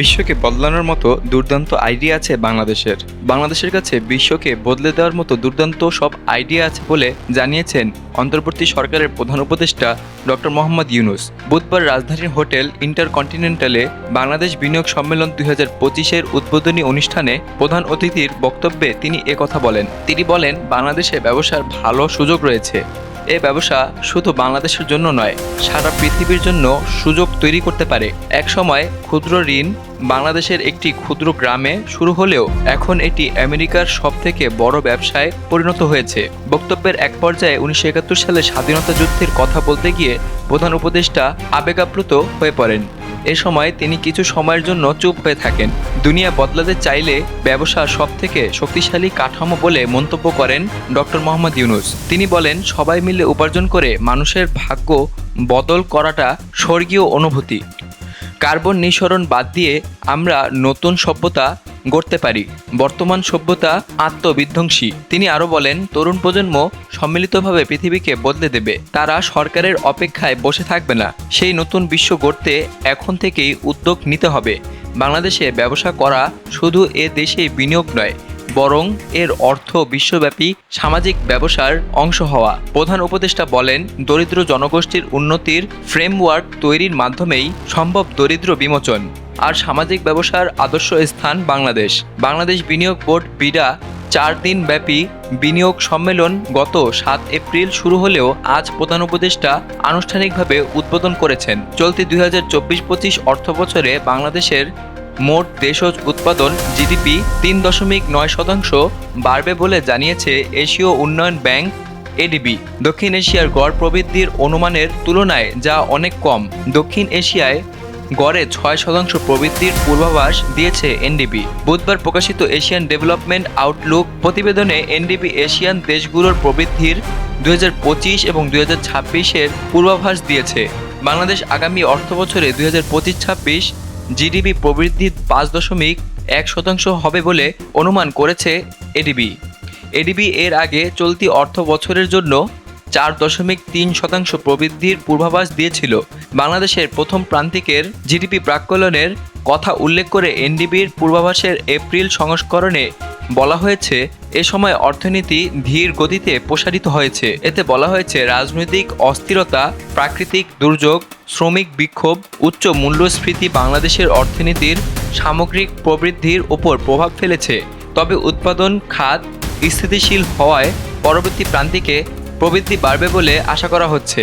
বিশ্বকে বদলানোর মতো দুর্দান্ত আইডিয়া আছে বাংলাদেশের। বাংলাদেশের কাছে বিশ্বকে বদলে দেওয়ার মতো দুর্দান্ত সব আইডিয়া আছে বলে জানিয়েছেন অন্তর্বর্তী সরকারের প্রধান উপদেষ্টা ডক্টর মোহাম্মদ ইউনুস। বুধবার রাজধানীর হোটেল ইন্টারকন্টিনেন্টালে বাংলাদেশ বিনিয়োগ সম্মেলন দুই হাজার পঁচিশের উদ্বোধনী অনুষ্ঠানে প্রধান অতিথির বক্তব্যে তিনি একথা বলেন। তিনি বলেন, বাংলাদেশে ব্যবসার ভালো সুযোগ রয়েছে। এ ব্যবসা শুধু বাংলাদেশের জন্য নয়, সারা পৃথিবীর জন্য সুযোগ তৈরি করতে পারে। একসময় ক্ষুদ্র ঋণ বাংলাদেশের একটি ক্ষুদ্র গ্রামে শুরু হলেও এখন এটি আমেরিকার সবথেকে বড় ব্যবসায় পরিণত হয়েছে। বক্তব্যের এক পর্যায়ে উনিশশো একাত্তর সালে স্বাধীনতা যুদ্ধের কথা বলতে গিয়ে প্রধান উপদেষ্টা আবেগাপ্লুত হয়ে পড়েন। এ সময় তিনি কিছু সময়ের জন্য চুপ হয়ে থাকেন। দুনিয়া বদলাতে চাইলে ব্যবসা সব থেকে শক্তিশালী কাঠামো বলে মন্তব্য করেন ডক্টর মোহাম্মদ ইউনুস। তিনি বলেন, সবাই মিলে উপার্জন করে মানুষের ভাগ্য বদল করাটা স্বর্গীয় অনুভূতি। কার্বন নিঃসরণ বাদ দিয়ে আমরা নতুন সভ্যতা গড়তে পারি। বর্তমান সভ্যতা আত্মবিধ্বংসী। তিনি আরও বলেন, তরুণ প্রজন্ম সম্মিলিতভাবে পৃথিবীকে বদলে দেবে। তারা সরকারের অপেক্ষায় বসে থাকবে না। সেই নতুন বিশ্ব গড়তে এখন থেকেই উদ্যোগ নিতে হবে। বাংলাদেশে ব্যবসা করা শুধু এ দেশে বিনিয়োগ নয়, বরং এর অর্থ বিশ্বব্যাপী সামাজিক ব্যবসার অংশ হওয়া। প্রধান উপদেষ্টা বলেন, দরিদ্র জনগোষ্ঠীর উন্নতির ফ্রেমওয়ার্ক তৈরির মাধ্যমেই সম্ভব দরিদ্র বিমোচন। আর সামাজিক ব্যবসার আদর্শ স্থান বাংলাদেশ। বাংলাদেশ বিনিয়োগ বোর্ড বিডা চার দিন ব্যাপী বিনিয়োগ সম্মেলন গত সাত এপ্রিল শুরু হলেও আজ প্রধান উপদেষ্টা আনুষ্ঠানিকভাবে উদ্বোধন করেছেন। চলতি দুই হাজার চব্বিশ পঁচিশ অর্থ বছরে বাংলাদেশের মোট দেশজ উৎপাদন জিডিপি তিন দশমিক নয় শতাংশ বাড়বে বলে জানিয়েছে এশীয় উন্নয়ন ব্যাংক এডিবি। দক্ষিণ এশিয়ার গড় প্রবৃদ্ধির অনুমানের তুলনায় যা অনেক কম। দক্ষিণ এশিয়ায় গড়ে ছয় শতাংশ প্রবৃদ্ধির পূর্বাভাস দিয়েছে এনডিবি। বুধবার প্রকাশিত এশিয়ান ডেভেলপমেন্ট আউটলুক প্রতিবেদনে এনডিবি এশিয়ান দেশগুলোর প্রবৃদ্ধির দুই হাজার পঁচিশ এবং দুই এর পূর্বাভাস দিয়েছে। বাংলাদেশ আগামী অর্থ বছরে দুই হাজার পঁচিশ ছাব্বিশ জিডিপি প্রবৃদ্ধি পাঁচ দশমিক এক শতাংশ হবে বলে অনুমান করেছে এডিবি। এডিবি এর আগে চলতি অর্থ বছরের জন্য চার দশমিক তিন শতাংশ প্রবৃদ্ধির পূর্বাভাস দিয়েছিল। বাংলাদেশের প্রথম প্রান্তিকের জিডিপি প্রাক্কলনের কথা উল্লেখ করে এনডিবির পূর্বাভাসের এপ্রিল সংস্করণে বলা হয়েছে, এ সময় অর্থনীতি ধীর গতিতে প্রসারিত হয়েছে। এতে বলা হয়েছে, রাজনৈতিক অস্থিরতা, প্রাকৃতিক দুর্যোগ, শ্রমিক বিক্ষোভ, উচ্চ মূল্যস্ফীতি বাংলাদেশের অর্থনীতির সামগ্রিক প্রবৃদ্ধির ওপর প্রভাব ফেলেছে। তবে উৎপাদন, খাত স্থিতিশীল হওয়ায় পরবর্তী প্রান্তিকে প্রবৃদ্ধি বাড়বে বলে আশা করা হচ্ছে।